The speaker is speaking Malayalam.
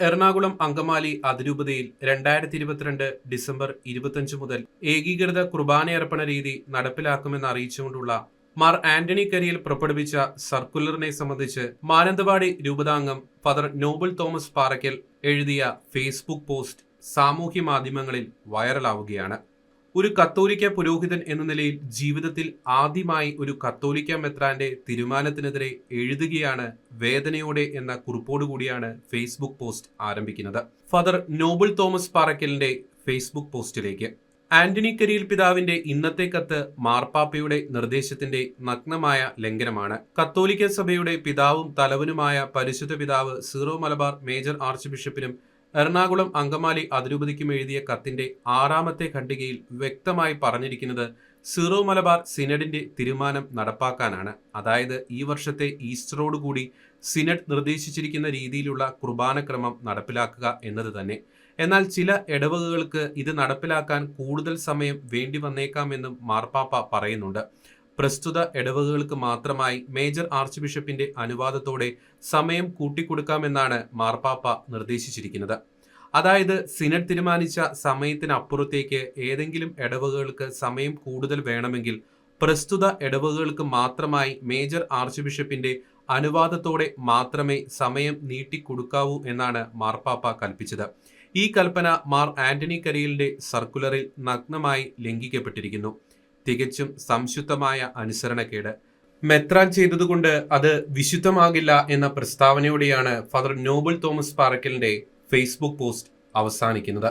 എറണാകുളം അങ്കമാലി അതിരൂപതയിൽ രണ്ടായിരത്തി ഇരുപത്തിരണ്ട് ഡിസംബർ ഇരുപത്തിയഞ്ച് മുതൽ ഏകീകൃത കുർബാനയർപ്പണ രീതി നടപ്പിലാക്കുമെന്ന് അറിയിച്ചുകൊണ്ടുള്ള മാർ ആന്റണി കരിയിൽ പുറപ്പെടുവിച്ച സർക്കുലറിനെ സംബന്ധിച്ച് മാനന്തവാടി രൂപതാംഗം ഫാദർ നോബൽ തോമസ് പാറയ്ക്കൽ എഴുതിയ ഫേസ്ബുക്ക് പോസ്റ്റ് സാമൂഹ്യ മാധ്യമങ്ങളിൽ വൈറലാവുകയാണ്. ഒരു കത്തോലിക്ക പുരോഹിതൻ എന്ന നിലയിൽ ജീവിതത്തിൽ ആദ്യമായി ഒരു കത്തോലിക്ക മെത്രാന്റെ തീരുമാനത്തിനെതിരെ എഴുതുകയാണ് വേദനയോടെ എന്ന കുറിപ്പോടുകൂടിയാണ് ഫേസ്ബുക്ക് പോസ്റ്റ് ആരംഭിക്കുന്നത്. ഫാദർ നോബിൾ തോമസ് പാറക്കലിന്റെ ഫേസ്ബുക്ക് പോസ്റ്റിലേക്ക് ആന്റണി കരിയിൽ പിതാവിന്റെ ഇന്നത്തെ കത്ത് മാർപ്പാപ്പയുടെ നിർദ്ദേശത്തിന്റെ നഗ്നമായ ലംഘനമാണ്. കത്തോലിക്ക സഭയുടെ പിതാവും തലവനുമായ പരിശുദ്ധ പിതാവ് സീറോ മലബാർ മേജർ ആർച്ച് ബിഷപ്പിനും എറണാകുളം അങ്കമാലി അതിരൂപതയ്ക്കും എഴുതിയ കത്തിന്റെ ആറാമത്തെ ഖണ്ഡികയിൽ വ്യക്തമായി പറഞ്ഞിരിക്കുന്നത് സിറോ മലബാർ സിനഡിന്റെ തീരുമാനം നടപ്പാക്കാനാണ്. അതായത് ഈ വർഷത്തെ ഈസ്റ്ററോടുകൂടി സിനഡ് നിർദ്ദേശിച്ചിരിക്കുന്ന രീതിയിലുള്ള കുർബാനക്രമം നടപ്പിലാക്കുക എന്നത് തന്നെ. എന്നാൽ ചില ഇടവകകൾക്ക് ഇത് നടപ്പിലാക്കാൻ കൂടുതൽ സമയം വേണ്ടി വന്നേക്കാമെന്നും മാർപ്പാപ്പ പറയുന്നുണ്ട്. പ്രസ്തുത ഇടവകകൾക്ക് മാത്രമായി മേജർ ആർച്ച് ബിഷപ്പിന്റെ അനുവാദത്തോടെ സമയം കൂട്ടിക്കൊടുക്കാമെന്നാണ് മാർപ്പാപ്പ നിർദ്ദേശിച്ചിരിക്കുന്നത്. അതായത് സിനഡ് തീരുമാനിച്ച സമയത്തിനപ്പുറത്തേക്ക് ഏതെങ്കിലും ഇടവകകൾക്ക് സമയം കൂടുതൽ വേണമെങ്കിൽ പ്രസ്തുത ഇടവകകൾക്ക് മാത്രമായി മേജർ ആർച്ച് ബിഷപ്പിന്റെ അനുവാദത്തോടെ മാത്രമേ സമയം നീട്ടിക്കൊടുക്കാവൂ എന്നാണ് മാർപ്പാപ്പ കൽപ്പിച്ചത്. ഈ കൽപ്പന മാർ ആന്റണി കരിയലിന്റെ സർക്കുലറിൽ നഗ്നമായി ലംഘിക്കപ്പെട്ടിരിക്കുന്നു. തികച്ചും സംശുദ്ധമായ അനുസരണക്കേട്. മെത്രാൻ ചെയ്തതുകൊണ്ട് അത് വിശുദ്ധമാകില്ല എന്ന പ്രസ്താവനയോടെയാണ് ഫാദർ നോബൽ തോമസ് പാറക്കലിന്റെ ഫേസ്ബുക്ക് പോസ്റ്റ് അവസാനിക്കുന്നത്.